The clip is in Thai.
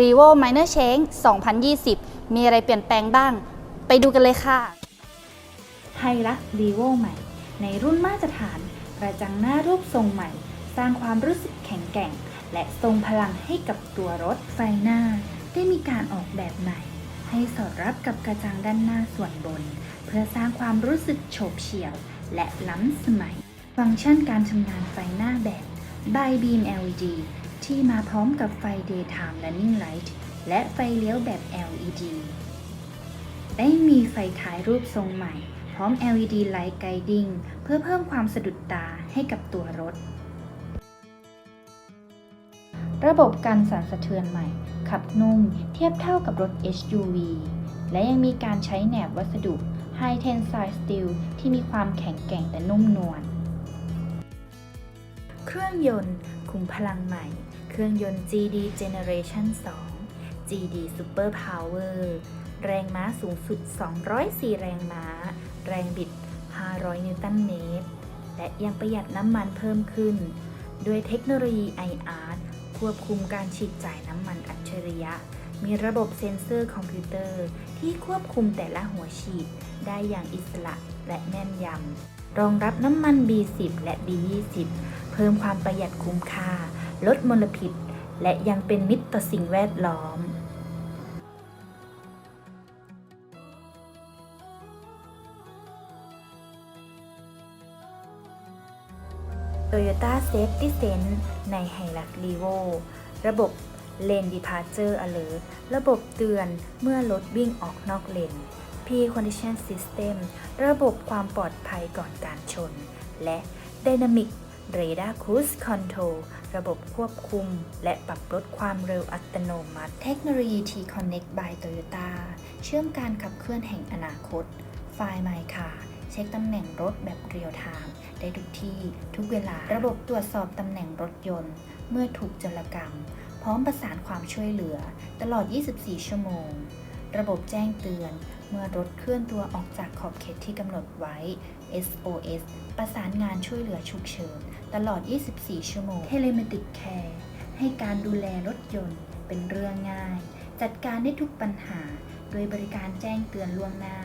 r e v o Minor Change 2020 มีอะไรเปลี่ยนแปลงบ้าง ไปดูกันเลยค่ะไฮรักรีโวใหม่ ในรุ่นมาตรฐาน กระจังหน้ารูปทรงใหม่ สร้างความรู้สึกแข็งแกร่ง และทรงพลังให้กับตัวรถไฟหน้า ได้มีการออกแบบใหม่ ให้สอดรับกับกระจังด้านหน้าส่วนบน เพื่อสร้างความรู้สึกโฉบเฉี่ยว และล้ำสมัย ฟังก์ชันการชำนาญไฟหน้าแบบ by beam LED ที่มาพร้อมกับไฟ daytime running light และไฟเลี้ยวแบบ LED ได้มีไฟท้ายรูปทรงใหม่ พร้อม LED Light Guiding เพื่อเพิ่มความสะดุดตาให้กับตัวรถ ระบบการสั่นสะเทือนใหม่ ขับนุ่มเทียบเท่ากับรถ SUV และยังมีการใช้แหนบวัสดุ High Tensile Steel ที่มีความแข็งแกร่งแต่นุ่มนวล เครื่องยนต์คุมพลังใหม่ เครื่องยนต์ GD Generation 2 GD Super Power แรงม้าสูงสุด 204 แรงม้า แรงบิด 500 นิวตันเมตร และยังประหยัดน้ำมันเพิ่มขึ้น ด้วยเทคโนโลยี IR ควบคุมการฉีดจ่ายน้ำมันอัจฉริยะ มีระบบเซ็นเซอร์คอมพิวเตอร์ ที่ควบคุมแต่ละหัวฉีด ได้อย่างอิสระและแม่นยำ รองรับน้ำมัน B10 และ B20 เพิ่มความประหยัดคุ้มค่า ลดมลพิษ และยังเป็นมิตรต่อสิ่งแวดล้อม Toyota Safety Sense ใน h i l u x r e v o ระบบ Lane Departure Alert ระบบเตือนเมื่อรถวิ่งออกนอกเลน P Condition System ระบบความปลอดภัยก่อนการชน และ Dynamic Radar Cruise Control ระบบควบคุม และปรับลดความเร็วอัตโนมัติ เทคโนโลยี T-Connect by Toyota เชื่อมการขับเคลื่อนแห่งอนาคต ไฟล์ My Car เช็คตำแหน่งรถแบบเรียลไทม์ได้ทุกที่ทุกเวลา ระบบตรวจสอบตำแหน่งรถยนต์ เมื่อถูกจรกรรม พร้อมประสานความช่วยเหลือ ตลอด 24 ชั่วโมง ระบบแจ้งเตือน เมื่อรถเคลื่อนตัวออกจากขอบเขตที่กำหนดไว้ SOS ประสานงานช่วยเหลือฉุกเฉิน ตลอด 24 ชั่วโมง Telematic Care ให้การดูแลรถยนต์เป็นเรื่องง่าย จัดการได้ทุกปัญหา โดยบริการแจ้งเตือนล่วงหน้า